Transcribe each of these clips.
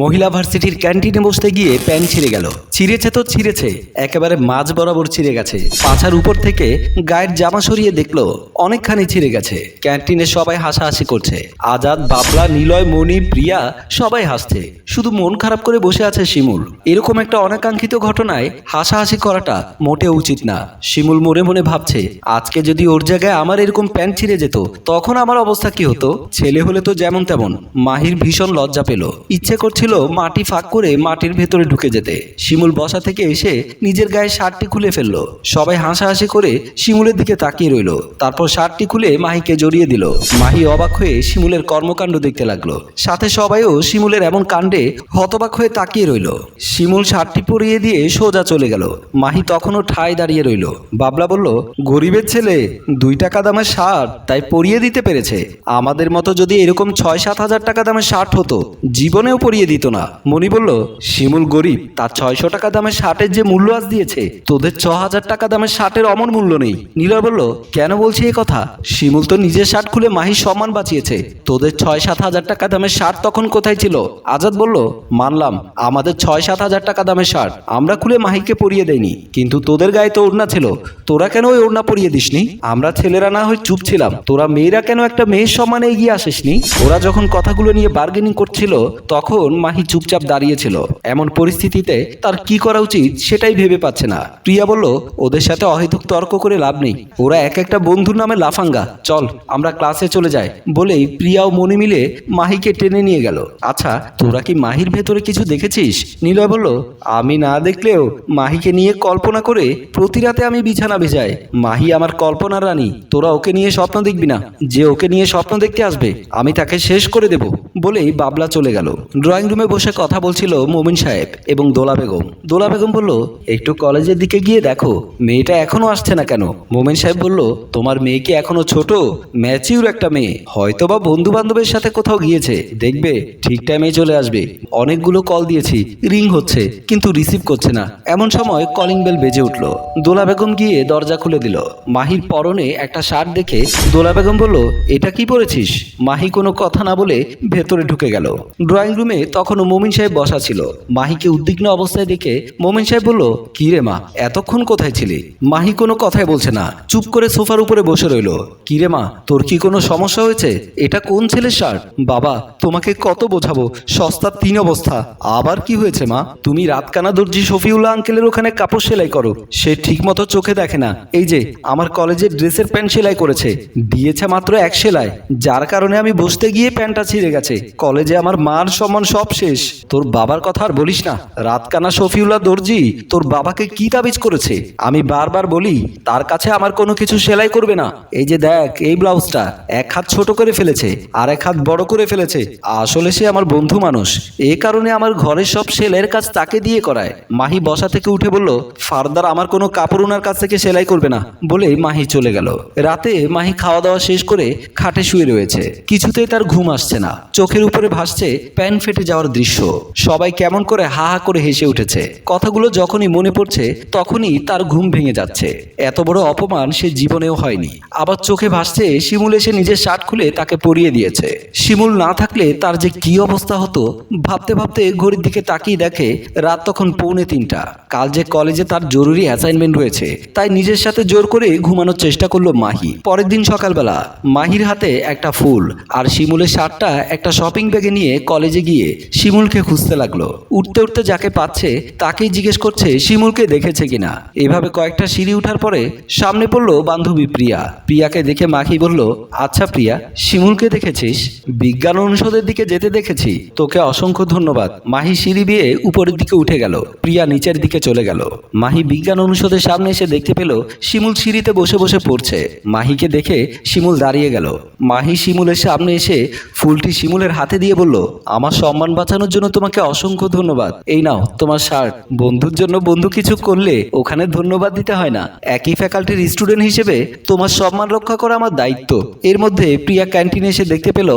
মহিলা ভার্সিটির ক্যান্টিনে বসতে গিয়ে প্যান্ট ছিঁড়ে গেল। ছিঁড়েছে তো ছিঁড়েছে, একেবারে মাঝ বরাবর ছিঁড়ে গেছে। পাছার উপর থেকে গায়ের জামা সরিয়ে দেখল, অনেকখানি ছিঁড়ে গেছে। ক্যান্টিনে সবাই হাসাহাসি করছে। আজাদ, বাবলা, নিলয়, মণি, প্রিয়া, সবাই হাসছে। শুধু মন খারাপ করে বসে আছে শিমুল। এরকম একটা অনাকাঙ্ক্ষিত ঘটনায় হাসাহাসি করাটা মোটেও উচিত না। শিমুল মনে মনে ভাবছে, আজকে যদি ওর জায়গায় আমার এরকম প্যান্ট ছিঁড়ে যেত, তখন আমার অবস্থা কি হতো? ছেলে হলে তো যেমন তেমন, মাহির ভীষণ লজ্জা পেল। ইচ্ছে করছিল মাটি ফাঁক করে মাটির ভেতরে ঢুকে যেতে। শিমুল বসা থেকে এসে নিজের গায়ে শার্টটি খুলে ফেলল। সবাই হাসাহাসি করে শিমুলের দিকে তাকিয়ে রইল। তারপর শার্টটি খুলে মাহিকে জড়িয়ে দিল। মাহি অবাক হয়ে শিমুলের কর্মকাণ্ড দেখতে লাগল। সাথে সবাইও শিমুলের এমন কাণ্ডে হতবাক হয়ে তাকিয়ে রইল। শিমুল শার্টটি পরিয়ে দিয়ে সোজা চলে গেল। মাহি তখনও ঠায় দাঁড়িয়ে রইল। বাবলা বলল, গরিবের ছেলে, দুই টাকা দামের শার্ট, তাই পরিয়ে দিতে পেরেছে। আমাদের মতো যদি এরকম ছয় সাত হাজার টাকা দামের শার্ট হতো, জীবনেও পরিয়ে দিত। না। মনি বলল, শিমুল গরিব, তার ছয়শো টাকা দামের শার্টের যে মূল্য আজ দিয়েছে, তোদের ছ হাজার টাকা দামের শার্টের অমন মূল্য নেই। নীলয় বলল, কেন বলছি এই কথা? শিমুল তো নিজের শার্ট খুলে মাহির সম্মান বাঁচিয়েছে। তোদের ছয় সাত হাজার টাকা দামের শার্ট তখন কোথায় ছিল? আজাদ বলল, মানলাম, আমাদের ছয় সাত হাজার টাকা দামের শার্ট আমরা খুলে মাহিকে পরিয়ে দেয়নি কিন্তু তোদের গায়ে তো ওড়না ছিল। তোরা কেন ওই ওড়না পরিয়ে দিসনি? আমরা ছেলেরা না হয় চুপ ছিলাম। তোরা মেয়েরা কেন একটা মেয়ের সম্মানে এগিয়ে আসিসনি? ওরা যখন কথাগুলো নিয়ে বার্গেনিং করছিল, তখন মাহি চুপচাপ দাঁড়িয়েছিল। এমন পরিস্থিতিতে তার কি করা উচিত সেটাই ভেবে পাচ্ছে না। প্রিয়া বলল, ওদের সাথে অহেতুক তর্ক করে লাভ নেই। ওরা এক একটা বন্ধুর নামে লাফাঙ্গা। চল, আমরা ক্লাসে চলে যাই। বলেই প্রিয়া ও মনি মিলে মাহিকে টেনে নিয়ে গেল। আচ্ছা তোরা কি মাহির ভেতরে কিছু দেখেছিস? নিলয় বলল, আমি না দেখলেও মাহিকে নিয়ে কল্পনা করে প্রতি রাতে আমি বিছানা ভেজাই। মাহি আমার কল্পনার রানী। তোরা ওকে নিয়ে স্বপ্ন দেখবি না। যে ওকে নিয়ে স্বপ্ন দেখতে আসবে, আমি তাকে শেষ করে দেব। বলেই বাবলা চলে গেল। ড্রয়িং রুমে বসে কথা বলছিল মোমিন সাহেব এবং দোলা বেগম। দোলা বেগম বলল, একটু কলেজের দিকে গিয়ে দেখো। মেয়েটা এখনও আসছে না কেন? মোমিন সাহেব বলল, তোমার মেয়ে কি এখনও ছোট? ম্যাচিউর একটা মেয়ে। হয়তোবা বন্ধু বান্ধবের সাথে কোথাও গিয়েছে। দেখবে, ঠিক টাইমে চলে আসবে। অনেকগুলো কল দিয়েছি। রিং হচ্ছে, কিন্তু রিসিভ করছে না। এমন সময় কলিং বেল বেজে উঠল। দোলা বেগম গিয়ে দরজা খুলে দিল। মাহির পরনে একটা শার্ট দেখে দোলা বেগম বলল, এটা কি পরেছিস? মাহি কোনো কথা না বলে ভেতরে ঢুকে গেল। ড্রয়িং রুমে তখনও মোমিন সাহেব বসা ছিল। মাহিকে উদ্বিগ্ন অবস্থায় দেখে মোমিন সাহেব বলল, কি রে মা, এতক্ষণ কোথায় ছিলি? মাহি কোনো কথাই বলছে না, চুপ করে সোফার উপরে বসে রইল। কি রে মা, তোর কি কোনো সমস্যা হয়েছে? এটা কোন ছেলের শার্ট? বাবা, তোমাকে কত বোঝাবো, সস্তার তিন অবস্থা। আবার কি হয়েছে মা? তুমি রাতকানা দর্জি শফিউল্লাহ আঙ্কেলের ওখানে কাপড় সেলাই করো। সে ঠিক মতো চোখে দেখে না। এই যে, আমার কলেজের ড্রেসের প্যান্ট সেলাই করেছে। দিয়েছে মাত্র এক সেলাই। যার কারণে আমি বসতে গিয়ে প্যান্টটা ছিঁড়ে গেছে। কলেজে আমার মান সম্মান সব শেষ। তোর বাবার কথা আর বলিস না। রাতকানা শফিউল্লাহ দর্জি, তোর বাবাকে কি তাবিজ করেছে? আমি বারবার বলি, তার কাছে আমার কোনো কিছু সেলাই করবে না। এই যে দেখ, এই ব্লাউজটা, এক হাত ছোট করে ফেলেছে, আর এক হাত বড় করে ফেলেছে। আসলে সে আমার বন্ধু মানুষ। এ কারণে আমার ঘরের সব সেলাইয়ের কাজ তাকে দিয়ে করায়। মাহি বসা থেকে উঠে বলল, ফার্দার আমার কোনো কাপড় ওনার কাছ থেকে সেলাই করবে না। বলে মাহি চলে গেল। রাতে মাহি খাওয়া দাওয়া শেষ করে খাটে শুয়ে রয়েছে। কিছুতেই তার ঘুম আসছে না। চোখের উপরে ভাসছে, প্যান ফেটে যাওয়ার দৃশ্য। সবাই কেমন করে হা হা করে হেসে উঠেছে। কথাগুলো যখনই মনে পড়ছে, তখনই তার ঘুম ভেঙে যাচ্ছে। এত বড় অপমান সে জীবনেও হয়নি। আবার চোখে ভাসছে, শিমুল এসে নিজের শার্ট খুলে তাকে পরিয়ে দিয়েছে। শিমুল না থাকলে তার যে কি অবস্থা হতো, ভাবতে ভাবতে ঘড়ির দিকে তাকিয়ে দেখে রাত তখন পৌনে তিনটা। কাল যে কলেজে তার জরুরি অ্যাসাইনমেন্ট রয়েছে, তাই নিজের সাথে জোর করে ঘুমানোর চেষ্টা করল মাহি। পরের দিন সকালবেলা, মাহির হাতে একটা ফুল, আর শিমুলের শার্টটা একটা শপিং ব্যাগে নিয়ে কলেজে গিয়ে শিমুলকে খুঁজতে লাগল। উঠতে উঠতে যাকে পাচ্ছে, তাকেই জিজ্ঞেস করছে, শিমুলকে দেখেছে কিনা? এভাবে কয়েকটা সিঁড়ি উঠার পরে সামনে পড়ল বান্ধবী প্রিয়া। প্রিয়াকে দেখে মাখি বলল আচ্ছা প্রিয়া, শিমুলকে দেখেছিস? বিজ্ঞান অনুষদের দিকে যেতে দেখেছি। তোকে অসংখ্য ধন্যবাদ। মাহি সিঁড়ি বিয়ে উপরের দিকে উঠে গেল। প্রিয়া নিচের দিকে চলে গেল। মাহি বিজ্ঞান অনুষদের সামনে এসে দেখতে পেল, শিমুল সিঁড়িতে বসে বসে পড়ছে। মাহিকে দেখে শিমুল দাঁড়িয়ে গেল। মাহি শিমুলের সামনে এসে ফুলটি শিমুলের হাতে দিয়ে বলল, আমার সম্মান বাঁচানোর জন্য তোমাকে অসংখ্য ধন্যবাদ। এই নাও, তোমার শার্ট। বন্ধুর জন্য বন্ধু কিছু করলে ওখানে ধন্যবাদ দিতে হয় না। একই ফ্যাকাল্টির স্টুডেন্ট হিসেবে তোমার সম্মান রক্ষা করা আমার দায়িত্ব। এর মধ্যে প্রিয়া ক্যান্টিনে এসে দেখতে পেল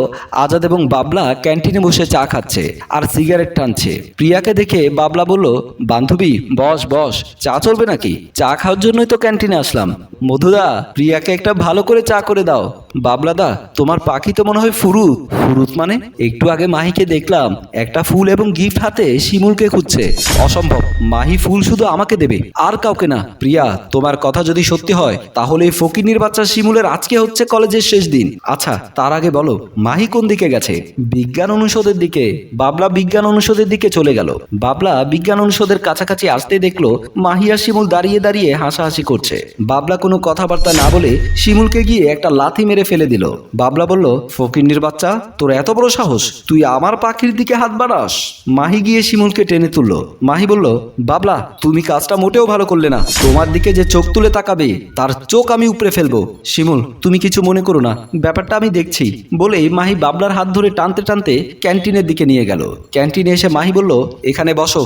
আজাদ এবং বাবলা ক্যান্টিনে বসে চা খাচ্ছে আর সিগারেট টানছে। প্রিয়াকে দেখে বাবলা বলল, বান্ধবী, বস বস, চা চলবে নাকি? চা খাওয়ার জন্যই তো ক্যান্টিনে আসলাম। মধুদা, প্রিয়াকে একটা ভালো করে চা করে দাও। বাবলাদা, তোমার পাখি তো মনে হয় ফুরুত। ফুরুত মানে? একটু আগে মাহিকে দেখলাম, একটা ফুল এবং গিফট হাতে শিমুলকে খুঁজছে। অসম্ভব। মাহি ফুল শুধু আমাকে দেবে, আর কাউকে না। প্রিয়া, তোমার কথা যদি সত্যি হয়, তাহলে এই ফকিনির বাচ্চা শিমুলের আজকে হচ্ছে কলেজের শেষ দিন। আচ্ছা তার আগে বলো, মাহি কোন দিকে গেছে? বিজ্ঞান অনুষদের দিকে। বাবলা বিজ্ঞান অনুষদের দিকে চলে গেল। বাবলা বিজ্ঞান অনুষদের কাছাকাছি আসতে দেখল, মাহি আর শিমুল দাঁড়িয়ে দাঁড়িয়ে হাসাহাসি করছে। বাবলা কোনো কথাবার্তা না বলে শিমুলকে গিয়ে একটা লাথি মেরে ফেলে দিল। বাবলা বলল, ফকিন্নির বাচ্চা, তোর এত বড় সাহস, তুই আমার পাখির দিকে হাত বাড়াস? মাহি গিয়ে শিমুলকে টেনে তুললো। মাহি বলল, বাবলা, তুমি কাজটা মোটেও ভালো করলে না। তোমার দিকে যে চোখ তুলে তাকাবে, তার চোখ আমি উপরে ফেলব। শিমুল, তুমি কিছু মনে করো না। ব্যাপারটা আমি দেখছি। বলেই মাহি বাবলার হাত ধরে টানতে টানতে ক্যান্টিনের দিকে নিয়ে গেল। ক্যান্টিনে এসে মাহি বলল, এখানে বসো।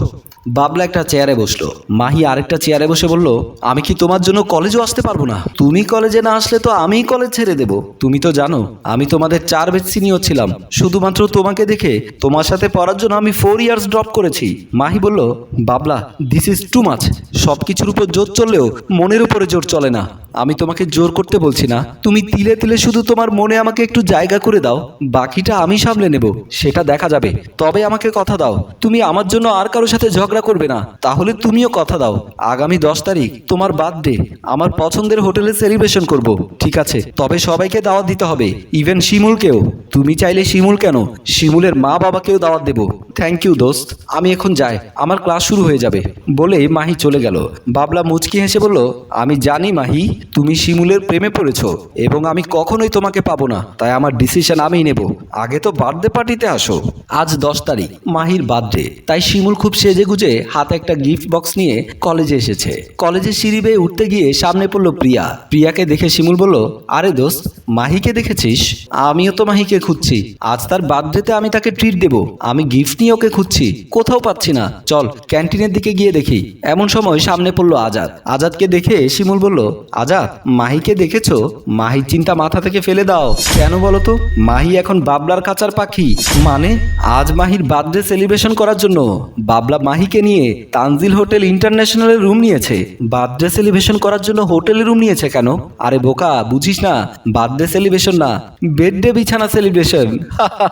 বাবলা একটা চেয়ারে বসল। মাহি আরেকটা চেয়ারে বসে বলল, আমি কি তোমার জন্য কলেজও আসতে পারব না? তুমি কলেজে না আসলে তো আমিই কলেজ ছেড়ে দেব। তুমি তো জানো, আমি তোমাদের চার বেচ সিনিয়র ছিলাম। শুধুমাত্র তোমাকে দেখে তোমার সাথে পড়ার জন্য আমি ফোর ইয়ার্স ড্রপ করেছি। মাহি বলল, বাবলা দিস ইজ টু মাছ সব কিছুর উপর জোর চললেও মনের উপরে জোর চলে না। আমি তোমাকে জোর করতে বলছি না। তুমি তিলে তিলে শুধু তোমার মনে আমাকে একটু জায়গা করে দাও। বাকিটা আমি সামলে নেব। সেটা দেখা যাবে। তবে আমাকে কথা দাও। তুমি আমার জন্য আর কারোর সাথে ঝগড়া করবে না। তাহলে তুমিও কথা দাও। আগামী দশ তারিখ তোমার বার্থডে। আমার পছন্দের হোটেলে সেলিব্রেশন করব। ঠিক আছে? তবে সবাইকে দাওয়াত দিতে হবে। ইভেন শিমুলকেও। তুমি চাইলে শিমুল কেন? শিমুলের মা বাবাকেও দাওয়াত দেব। থ্যাংক ইউ দোস্ত। আমি এখন যাই। আমার ক্লাস শুরু হয়ে যাবে। বলে মাহি চলে গেল। বাবলা মুচকি হেসে বলল, আমি জানি মাহি, তুমি শিমুলের প্রেমে পড়েছ এবং আমি কখনোই তোমাকে পাবো না। তাই আমার ডিসিশন আমিই নেব। আগে তো বার্থডে পার্টিতে আসো। আজ দশ তারিখ, মাহির বার্থডে। তাই শিমুল খুব সেজে গুজে হাতে একটা গিফট বক্স নিয়ে কলেজে এসেছে। কলেজের সিঁড়ি বেয়ে উঠতে গিয়ে সামনে পড়ল প্রিয়া। প্রিয়াকে দেখে শিমুল বলল, আরে দোস্ত, মাহিকে দেখেছিস? আমিও তো মাহিকে খুঁজছি। আজ তার বার্থডেতে আমি তাকে ট্রিট দেব। আমি গিফট নিয়ে ওকে খুঁজছি। কোথাও পাচ্ছি না। চল ক্যান্টিনের দিকে গিয়ে দেখি। এমন সময় সামনে পড়ল আজাদ। আজাদকে দেখে শিমুল বলল, আজাদ, মাহিকে দেখেছ? মাহির চিন্তা মাথা থেকে ফেলে দাও। কেন বলো তো? মাহি এখন বাবলার কাচার পাখি। মানে আজ মাহির বার্থডে সেলিব্রেশন করার জন্য। বাবলা মাহিকে নিয়ে তানজিল হোটেল ইন্টারন্যাশনালের রুম নিয়েছে। বার্থডে সেলিব্রেশন করার জন্য হোটেলের রুম নিয়েছে কেন? আরে বোকা, বুঝিস না। বার্থডে সেলিব্রেশন না, বেডডে বিছানা সেলিব্রেশন।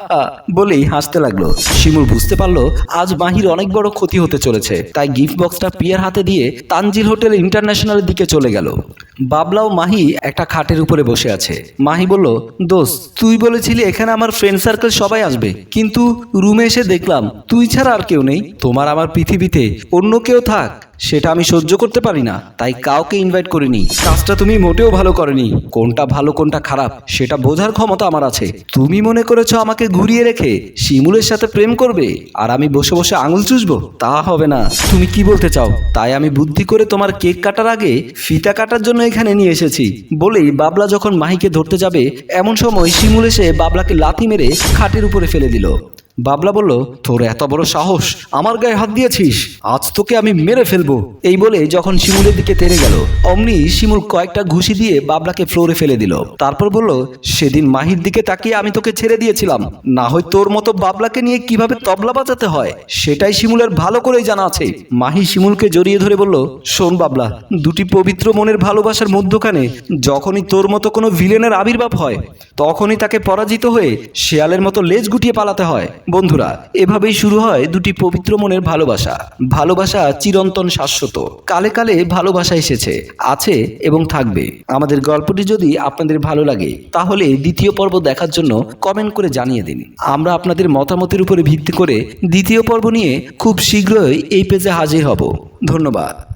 বলেই হাসতে লাগল। শিমুল বুঝতে পারল, আজ মাহির অনেক বড় ক্ষতি হতে চলেছে। তাই গিফট বক্সটা পিয়ার হাতে দিয়ে তানজিল হোটেল ইন্টারন্যাশনালের দিকে চলে গেল। বাবলা ও মাহি একটা খাটের উপরে বসে আছে। মাহি বলল, দোস্ত, তুই বলেছিলি এখানে আমার ফ্রেন্ড সার্কেল সবাই আসবে। কিন্তু রুমে এসে দেখলাম, তুই ছাড়া আর কেউ নেই। তোমার আমার পৃথিবীতে অন্য কেউ থাক, সেটা আমি সহ্য করতে পারি না, তাই কাউকে ইনভাইট করিনি। কাজটা তুমি মোটেও ভালো করনি। কোনটা ভালো, কোনটা খারাপ, সেটা বোঝার ক্ষমতা আমার আছে। তুমি মনে করেছ আমাকে ঘুরিয়ে রেখে শিমুলের সাথে প্রেম করবে, আর আমি বসে বসে আঙুল চুষবো? তা হবে না। তুমি কি বলতে চাও? তাই আমি বুদ্ধি করে তোমার কেক কাটার আগে ফিতা কাটার জন্য এখানে নিয়ে এসেছি। বলেই বাবলা যখন মাহিকে ধরতে যাবে, এমন সময় শিমুল এসে বাবলাকে লাথি মেরে খাটের উপরে ফেলে দিল। বাবলা বলল, তোর এত বড় সাহস, আমার গায়ে হাত দিয়েছিস? আজ তোকে আমি মেরে ফেলব। এই বলে যখন শিমুলের দিকে তেড়ে গেল, অমনি শিমুল কয়েকটা ঘুষি দিয়ে বাবলাকে ফ্লোরে ফেলে দিল। তারপর বলল, সেদিন মাহির দিকে তাকিয়ে আমি তোকে ছেড়ে দিয়েছিলাম। না হয় তোর মতো বাবলাকে নিয়ে কীভাবে তবলা বাজাতে হয়, সেটাই শিমুলের ভালো করেই জানা আছে। মাহি শিমুলকে জড়িয়ে ধরে বলল, শোন বাবলা, দুটি পবিত্র মনের ভালোবাসার মধ্যখানে যখনই তোর মতো কোনো ভিলেনের আবির্ভাব হয়, তখনই তাকে পরাজিত হয়ে শেয়ালের মতো লেজ গুটিয়ে পালাতে হয়। বন্ধুরা, এভাবেই শুরু হয় দুটি পবিত্র মনের ভালোবাসা। ভালোবাসা চিরন্তন শাশ্বত। কালে কালে ভালোবাসা এসেছে, আছে এবং থাকবে। আমাদের গল্পটি যদি আপনাদের ভালো লাগে, তাহলে দ্বিতীয় পর্ব দেখার জন্য কমেন্ট করে জানিয়ে দিন। আমরা আপনাদের মতামতের উপরে ভিত্তি করে দ্বিতীয় পর্ব নিয়ে খুব শীঘ্রই এই পেজে হাজির হব। ধন্যবাদ।